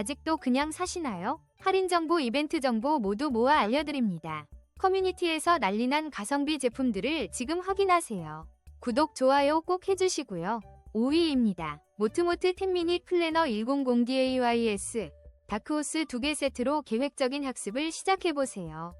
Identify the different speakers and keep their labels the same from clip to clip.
Speaker 1: 아직도 그냥 사시나요? 할인 정보, 이벤트 정보 모두 모아 알려드립니다. 커뮤니티에서 난리난 가성비 제품들을 지금 확인하세요. 구독, 좋아요 꼭 해주시고요. 5위입니다. 모트모트 10미니 플래너 100DAYS 다크호스 2개 세트로 계획적인 학습을 시작해보세요.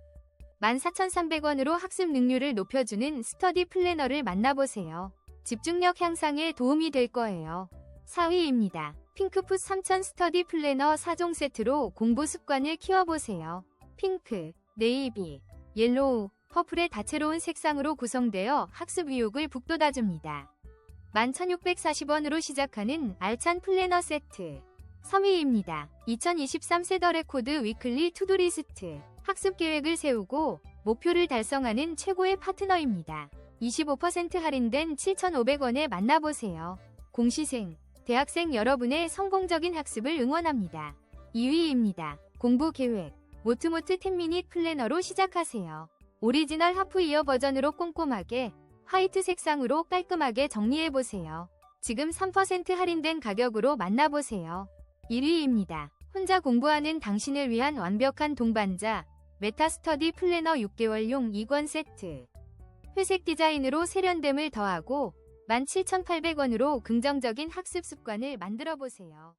Speaker 1: 14,300원으로 학습 능률을 높여주는 스터디 플래너를 만나보세요. 집중력 향상에 도움이 될 거예요. 4위입니다. 핑크풋 3000 스터디 플래너 4종 세트로 공부 습관을 키워보세요. 핑크, 네이비, 옐로우, 퍼플의 다채로운 색상으로 구성되어 학습 의욕을 북돋아줍니다. 11,640원으로 시작하는 알찬 플래너 세트. 3위입니다. 2023 세더 레코드 위클리 투두리스트. 학습 계획을 세우고 목표를 달성하는 최고의 파트너입니다. 25% 할인된 7,500원에 만나보세요. 공시생, 대학생 여러분의 성공적인 학습을 응원합니다. 2위입니다. 공부 계획. 모트모트 10미니 플래너로 시작하세요. 오리지널 하프 이어 버전으로 꼼꼼하게 화이트 색상으로 깔끔하게 정리해보세요. 지금 3% 할인된 가격으로 만나보세요. 1위입니다. 혼자 공부하는 당신을 위한 완벽한 동반자 메타스터디 플래너 6개월용 2권 세트 회색 디자인으로 세련됨을 더하고 17,800원으로 긍정적인 학습 습관을 만들어 보세요.